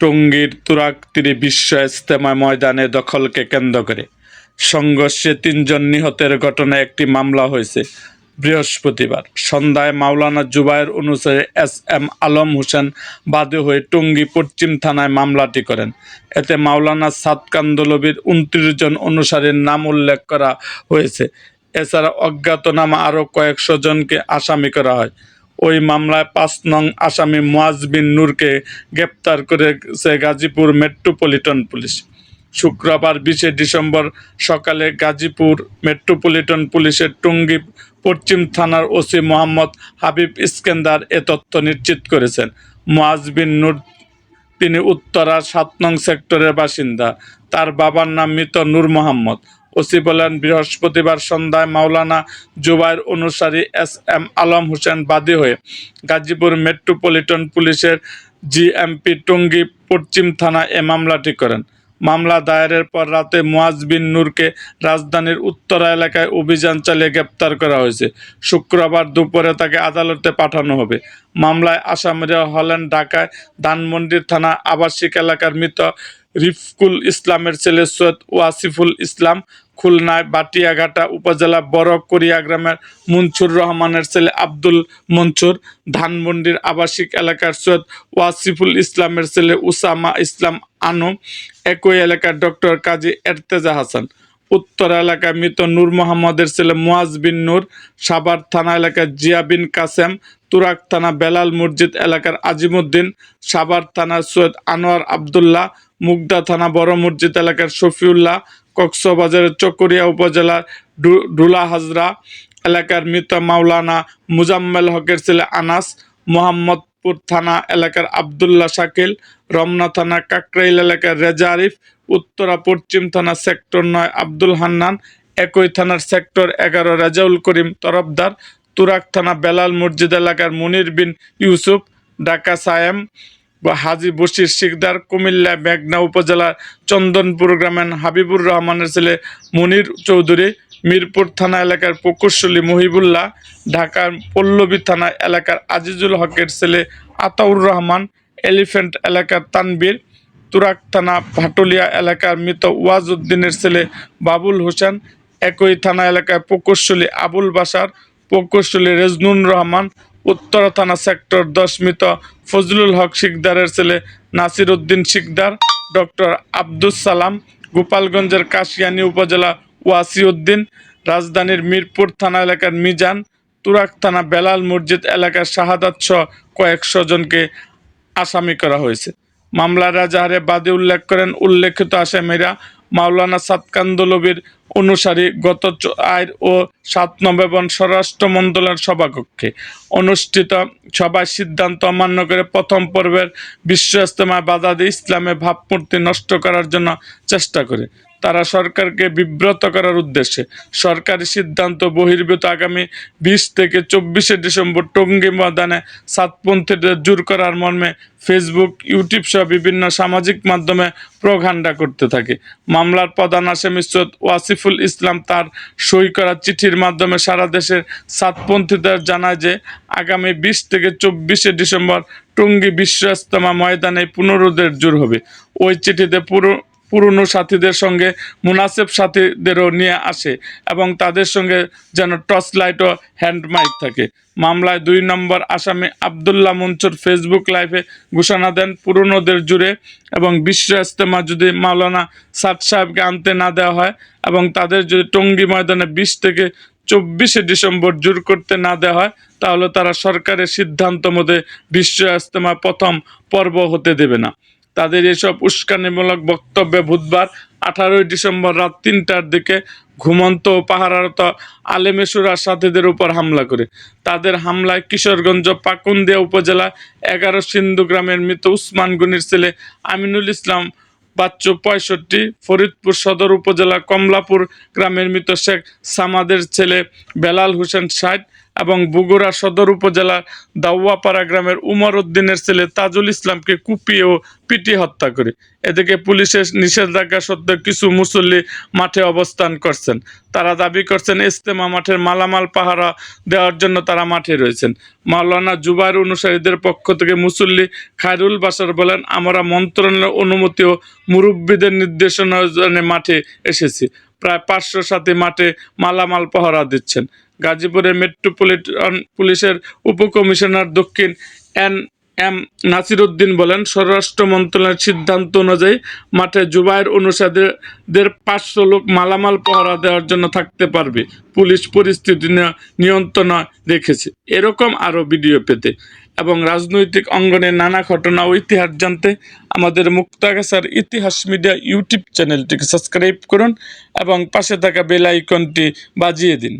টঙ্গীর তুরাগ তীরে বিশ্ব ইজতেমা ময়দানে দখলকে কেন্দ্র করে। সংঘর্ষে তিনজন নিহতের ঘটনায় একটি মামলা হয়েছে বৃহস্পতিবার। সন্ধ্যায় মাওলানা জুবায়ের অনুসারে এস এম আলম হোসেন বাদী হয়ে টঙ্গী পশ্চিম থানায় মামলাটি করেন। এতে মাওলানা সাতকান্দলবির উনত্রিশ জন অনুসারীর নাম উল্লেখ করা হয়েছে। এছাড়া অজ্ঞাতনামা আরও কয়েকশো জনকে আসামি করা হয়। ওই মামলায় পাঁচ নং আসামি মুয়াজ বিন নূরকে গ্রেপ্তার করেছে গাজীপুর মেট্রোপলিটন পুলিশ। শুক্রবার বিশে ডিসেম্বর সকালে গাজীপুর মেট্রোপলিটন পুলিশের টঙ্গী পশ্চিম থানার ওসি মোহাম্মদ হাবিব ইস্কেন্দার এ তথ্য নিশ্চিত করেছেন। মুয়াজ বিন নূর তিনি উত্তরা সাত নং সেক্টরের বাসিন্দা। তার বাবার নাম মৃত নূর মোহাম্মদ। ওসি বলেন, বৃহস্পতিবার সন্ধ্যায় মাওলানা জুবাইর অনুসারী এস এম আলম হোসেন বাদী হয়ে গাজীপুর মেট্রোপলিটন পুলিশের জিএমপি টঙ্গী পশ্চিম থানা এ মামলাটি করেন। মামলা দায়েরের পর রাতে মুয়াজ বিন নূরকে রাজধানীর উত্তরা এলাকায় অভিযান চালিয়ে গ্রেপ্তার করা হয়েছে। শুক্রবার দুপুরে তাকে আদালতে পাঠানো হবে। মামলায় আসামিরা হলেন ঢাকায় ধানমন্ডি থানা আবাসিক এলাকার মৃত রিফকুল ইসলামের ছেলে সৈয়দ ওয়াসিফুল ইসলাম খুলনায় বাটিয়াঘাটা উপজেলা বড় করিয়া গ্রামের মনসুর রহমানের ছেলে আব্দুল মনসুর ধানমন্ডির আবাসিক এলাকার সৈয়দ ওয়াসিফুল ইসলামের ছেলে উসামা ইসলাম আনু, একই এলাকার ডক্টর কাজী এরতেজা হাসান। উত্তর এলাকায় মৃত নূর মোহাম্মদের ছেলে মুয়াজ বিন নূর, সাভার থানা এলাকার জিয়া বিন কাসেম তুরাক থানা বেলাল মসজিদ এলাকার আজিমুদ্দিন সাবার থানার সৈয়দ আনোয়ার আবদুল্লাহ, মুগদা থানা বড় মসজিদ এলাকার শফিউল্লাহ কক্সবাজারের চকরিয়া উপজেলার ডুলা হাজরা এলাকার মৃত মাওলানা মুজাম্মেল হকের ছেলে আনাস, মোহাম্মদপুর থানা এলাকার আবদুল্লাহ শাকিল, রমনা থানা কাকরাইল এলাকার রেজা আরিফ, উত্তরা পশ্চিম থানা সেক্টর নয় আব্দুল হান্নান, একই থানার সেক্টর এগারো রাজাউল করিম তরফদার তুরাক থানা বেলাল মসজিদ এলাকার মুনির বিন ইউসুফ, ঢাকা সায়েম হাজি বশির শিকদার কুমিল্লা মেঘনা উপজেলার চন্দনপুর গ্রামের হাবিবুর রহমানের ছেলে মনির চৌধুরী মিরপুর থানা এলাকার প্রকৌশলী মহিবুল্লাহ ঢাকার পল্লবী থানা এলাকার আজিজুল হকের ছেলে আতাউর রহমান, এলিফ্যান্ট এলাকার তানবীর তুরাক থানা ভাটুলিয়া এলাকার মৃত ওয়াজউদ্দিনের ছেলে বাবুল হোসেন, একই থানা এলাকায় প্রকৌশলী আবুল বাসার প্রকৌশলী রেজনুন রহমান উত্তর থানা সেক্টর দশ মৃত ফজলুল হক শিকদারের ছেলে নাসির উদ্দিন শিকদার, ডক্টর আব্দুস সালাম, গোপালগঞ্জের কাশিয়ানী উপজেলা ওয়াসিউদ্দিন, রাজধানীর মিরপুর থানা এলাকার মিজান তুরাক থানা বেলাল মসজিদ এলাকার শাহাদাত সহ কয়েকশো জনকে আসামি করা হয়েছে। মামলার রাজাহারে বাদী উল্লেখ করেন উল্লেখিত আসামিরা মাওলানা সাতকান্দলবির অনুসারী গত আয়ের আয় ও সাত নভেম্বর স্বরাষ্ট্র মন্ত্রণালয়ের সভাকক্ষে অনুষ্ঠিত সভায় সিদ্ধান্ত অমান্য করে প্রথম পর্বের বিশ্ব ইস্তেমায় বাধা দিয়ে ইসলামের ভাবমূর্তি নষ্ট করার জন্য চেষ্টা করে। তারা সরকারকে বিব্রত করার উদ্দেশ্যে। সরকারি সিদ্ধান্ত বহির্ভূত আগামী বিশ থেকে চব্বিশে ডিসেম্বর টঙ্গী ময়দানে সাতপন্থীদের জোর করার মর্মে ফেসবুক, ইউটিউব সহ বিভিন্ন সামাজিক মাধ্যমে প্রঘান্ডা করতে থাকে। মামলার প্রধান আসামি সৈয়দ ওয়াসিফুল ইসলাম তার সই করা চিঠির মাধ্যমে সারা দেশের সাতপন্থীদের জানায় যে, আগামী বিশ থেকে চব্বিশে ডিসেম্বর টঙ্গী বিশ্ব ইস্তেমা ময়দানে পুনরুদের জোর হবে। ওই চিঠিতে পুরো পুরনো সাথীদের সঙ্গে, মুনাসেব সাথীদেরও নিয়ে আসে এবং তাদের সঙ্গে যেন টর্চ লাইট ও হ্যান্ড মাইক থাকে। মামলায় দুই নম্বর আসামি আবদুল্লাহ মনসুর ফেসবুক লাইভে ঘোষণা দেন, পুরনোদের জুড়ে এবং বিশ্ব ইস্তেমা যদি মাওলানা সাদ সাহেবকে আনতে না দেওয়া হয় এবং তাদের যদি টঙ্গী ময়দানে বিশ থেকে চব্বিশে ডিসেম্বর জোর করতে না দেওয়া হয়, তাহলে তারা সরকারের সিদ্ধান্ত মতে বিশ্ব ইস্তেমা প্রথম পর্ব হতে দেবে না। তাদের এসব উস্কানিমূলক বক্তব্যে বুধবার আঠারোই ডিসেম্বর রাত তিনটার দিকে ঘুমন্ত ও পাহারারত আলেমেশুরার সাথীদের উপর হামলা করে। তাদের হামলায় কিশোরগঞ্জ পাকুন্দিয়া উপজেলা এগারো সিন্ধু গ্রামের মৃত উসমান গুনির ছেলে আমিনুল ইসলাম বাচ্চু পঁয়ষট্টি, ফরিদপুর সদর উপজেলা কমলাপুর গ্রামের মৃত শেখ সামাদের ছেলে বেলাল হোসেন ষাট এবং বগুড়া সদর উপজেলার দাউয়াপাড়া গ্রামের উমর উদ্দিনের ছেলে তাজুল ইসলামকে কুপিয়ে ও পিটি হত্যা করে। এদিকে পুলিশের নিষেধাজ্ঞা সত্ত্বেও কিছু মুসল্লি মাঠে অবস্থান করছেন। তারা দাবি করছেন ইস্তেমা মাঠের মালামাল পাহারা দেওয়ার জন্য তারা মাঠে রয়েছেন। মাওলানা জুবাইর অনুসারীদের পক্ষ থেকে মুসল্লি খায়রুল বাসার বলেন, আমরা মন্ত্রণালয়ের অনুমতি ও মুরব্বীদের নির্দেশনা মাঠে এসেছি। প্রায় পাঁচশো সাথী মাঠে মালামাল পাহারা দিচ্ছেন। গাজীপুরের মেট্রোপলিটন পুলিশের উপকমিশনার দক্ষিণ এন এম নাসিরুদ্দিন বলেন, স্বরাষ্ট্র মন্ত্রণালয়ের সিদ্ধান্ত অনুযায়ী মাঠে জুবাইয়ের অনুসারীদের পাঁচশো লোক মালামাল পাহারা দেওয়ার জন্য থাকতে পারবে। পুলিশ পরিস্থিতি নিয়ন্ত্রণ রেখেছে। এরকম আরও ভিডিও পেতে এবং রাজনৈতিক অঙ্গনের নানা ঘটনা ও ইতিহাস জানতে আমাদের মুক্তাগাছার ইতিহাস মিডিয়া ইউটিউব চ্যানেলটিকে সাবস্ক্রাইব করুন এবং পাশে থাকা বেল আইকনটি বাজিয়ে দিন।